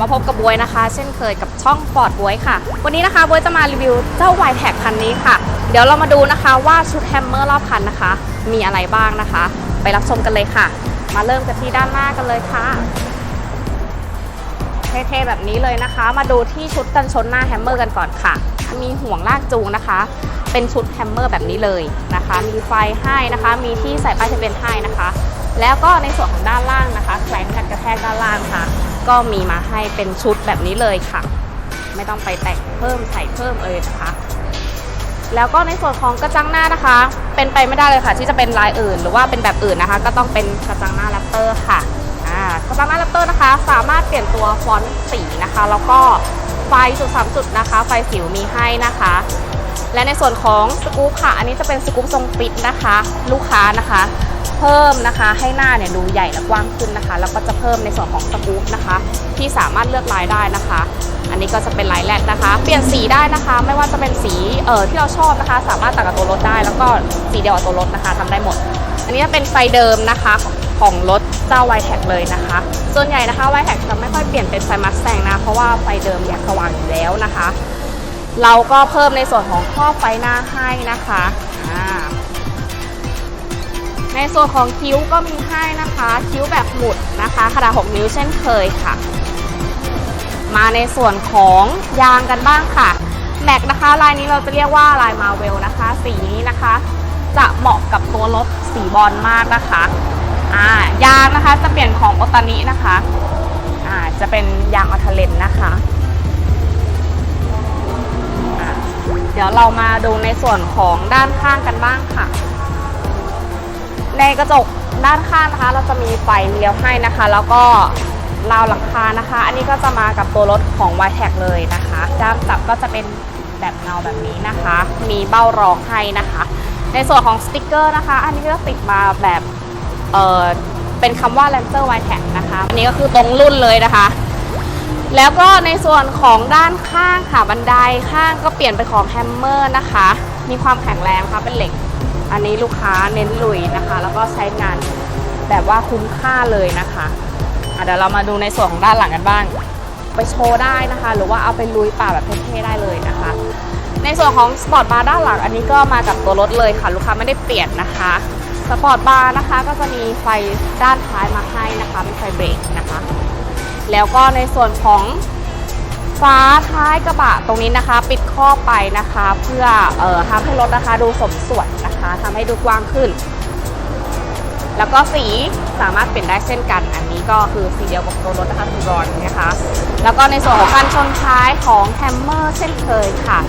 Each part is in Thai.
มาพบกับบวยนะคะ เช่นเคยกับช่องฟอร์ดบวยค่ะ วันนี้นะคะบวยจะมารีวิวเจ้า y t แท็คันนี้ค่ะ เดี๋ยวเรามาดูนะคะว่าชุดแฮมเมอร์รอบคันนะคะ มีอะไรบ้างนะคะ ไปรับชมกันเลยค่ะ มาเริ่มกันที่ด้านหน้ากันเลยค่ะเท่ๆแบบนี้เลยนะคะ มาดูที่ชุดกันชนหน้าแฮมเมอร์กันก่อนค่ะ มีห่วงลากจูงนะคะ เป็นชุดแฮมเมอร์แบบนี้เลยนะคะ มีไฟให้นะคะ มีที่ใส่ป้ายทะเบียนให้นะคะ แล้วก็ในส่วนของด้านล่างนะคะแขวนกันกระแทกด้านล่างค่ะ ก็มีมาให้เป็นชุดแบบนี้เลยค่ะ ไม่ต้องไปแต่งเพิ่มใส่เพิ่มเอ่ยนะคะ แล้วก็ในส่วนของกระจังหน้านะคะ เป็นไปไม่ได้เลยค่ะ ที่จะเป็นลายอื่น หรือว่าเป็นแบบอื่นนะคะ ก็ต้องเป็นกระจังหน้าแรปเตอร์ค่ะกระจังหน้าแรปเตอร์นะคะ สามารถเปลี่ยนตัวฟอนต์สีนะคะ แล้วก็ไฟจุดสามจุดนะคะ ไฟสิวมีให้นะคะและในส่วนของสกู๊ปค่ะ อันนี้จะเป็นสกู๊ปทรงปิดนะคะ ลูกค้านะคะ เพิ่มนะคะ ให้หน้าเนี่ยดูใหญ่และกว้างขึ้นนะคะ แล้วก็จะเพิ่มในส่วนของสกู๊ปนะคะ ที่สามารถเลือกลายได้นะคะ อันนี้ก็จะเป็นลายแรกนะคะ เปลี่ยนสีได้นะคะ ไม่ว่าจะเป็นสีเอ่อที่เราชอบนะคะ สามารถตัดกับตัวรถได้ แล้วก็สีเดียวกับตัวรถนะคะทำได้หมด อันนี้จะเป็นไฟเดิมนะคะของรถเจ้า y t แท็เลยนะคะ ส่วนใหญ่นะคะ y t แท็จะไม่ค่อยเปลี่ยนเป็นไฟมัสแ a งนะ เพราะว่าไฟเดิมอยากสว่างอยู่แล้วนะคะ เราก็เพิ่มในส่วนของข้อไฟหน้าให้นะคะ ส่วนของคิ้วก็มีให้นะคะ คิ้วแบบหมุดนะคะขนาด 6 นิ้วเช่นเคยค่ะ มาในส่วนของยางกันบ้างค่ะ แม็กนะคะ ลายนี้เราจะเรียกว่าลายมาเวลนะคะ สีนี้นะคะ จะเหมาะกับตัวรถสีบอลมากนะคะอ่ายางนะคะจะเปลี่ยนของโอตานินะคะอ่าจะเป็นยางอัลเทเลนนะคะเดี๋ยวเรามาดูในส่วนของด้านข้างกันบ้างค่ะ ในกระจกด้านข้างนะคะ เราจะมีไฟเลี้ยวให้นะคะ แล้วก็ราวหลังคานะคะ อันนี้ก็จะมากับตัวรถของ y t แท็เลยนะคะด้ามจับก็จะเป็นแบบเงาแบบนี้นะคะ มีเบ้ารองให้นะคะ ในส่วนของสติกเกอร์นะคะ อันนี้ก็ติดมาแบบเออเป็นคำว่า Lancer y t แท็นะคะอันนี้ก็คือตรงรุ่นเลยนะคะแล้วก็ในส่วนของด้านข้างค่ะบันไดข้างก็เปลี่ยนเป็นของแฮมเมอร์นะคะ มีความแข็งแรงค่ะเป็นเหล็ก อันนี้ลูกค้าเน้นลุยนะคะ แล้วก็ใช้งานแบบว่าคุ้มค่าเลยนะคะะเดี๋ยวเรามาดูในส่วนของด้านหลังกันบ้าง ไปโชว์ได้นะคะ หรือว่าเอาไปลุยป่าแบบเท่ๆได้เลยนะคะ ในส่วนของสปอร์ตบาร์ด้านหลังอันนี้ก็มากับตัวรถเลยค่ะ ลูกค้าไม่ได้เปลี่ยนนะคะสปอร์ตบาร์นะคะก็จะมีไฟด้านท้ายมาให้นะคะเป็นไฟเบรกนะคะ แล้วก็ในส่วนของฟ้าท้ายกระบะตรงนี้นะคะ ปิดครอบไปนะคะ เพื่อเอ่อทำให้รถนะคะดูสมส่วนนะคะ ทำให้ดูกว้างขึ้น แล้วก็สีสามารถเปลี่ยนได้เช่นกัน อันนี้ก็คือสีเดียวกับตัวรถนะคะคือบรอนนะคะ แล้วก็ในส่วนของการชนท้ายของแฮมเมอร์เช่นเคยค่ะ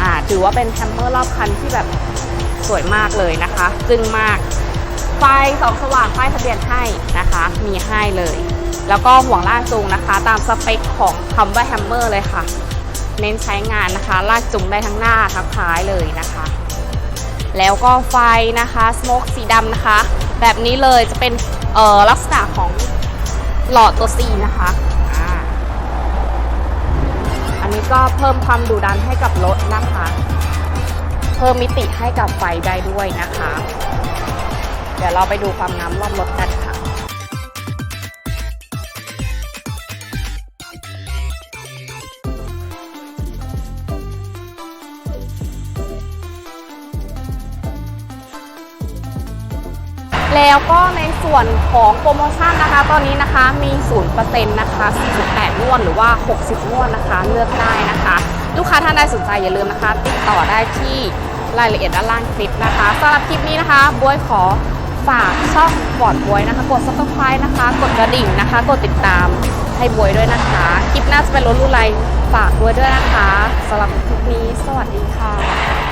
อ่าถือว่าเป็นแฮมเมอร์รอบคันที่แบบสวยมากเลยนะคะจึงมากไฟสองสว่างป้ายทะเบียนให้นะคะ มีให้เลย แล้วก็ห่วงลากจูงนะคะ ตามสเปคของคำว่าแฮมเมอร์เลยค่ะ เน้นใช้งานนะคะ ลากจูงได้ทั้งหน้าทั้งท้ายเลยนะคะ แล้วก็ไฟนะคะสโมกสีดำนะคะ แบบนี้เลยจะเป็นลักษณะของหลอดตัว C นะคะอันนี้ก็เพิ่มความดุดันให้กับรถนะคะ เพิ่มมิติให้กับไฟได้ด้วยนะคะ เดี๋ยวเราไปดูความงามรอบรถกันค่ะ แล้วก็ในส่วนของโปรโมชั่นนะคะ ตอนนี้นะคะมี0%นะคะ48งวดหรือว่า 60งวดนะคะ เลือกได้นะคะ ลูกค้าท่านใดสนใจอย่าลืมนะคะ ติดต่อได้ที่รายละเอียดด้านล่างคลิปนะคะสำหรับคลิปนี้นะคะบวยขอฝากช่องบอดบวยนะคะ กด subscribe นะคะ กดกระดิ่งนะคะ กดติดตามให้บวยด้วยนะคะ คลิปหน้าจะเป็นรถรุ่นอะไรฝากบวยด้วยนะคะสำหรับคลิปนี้ สวัสดีค่ะ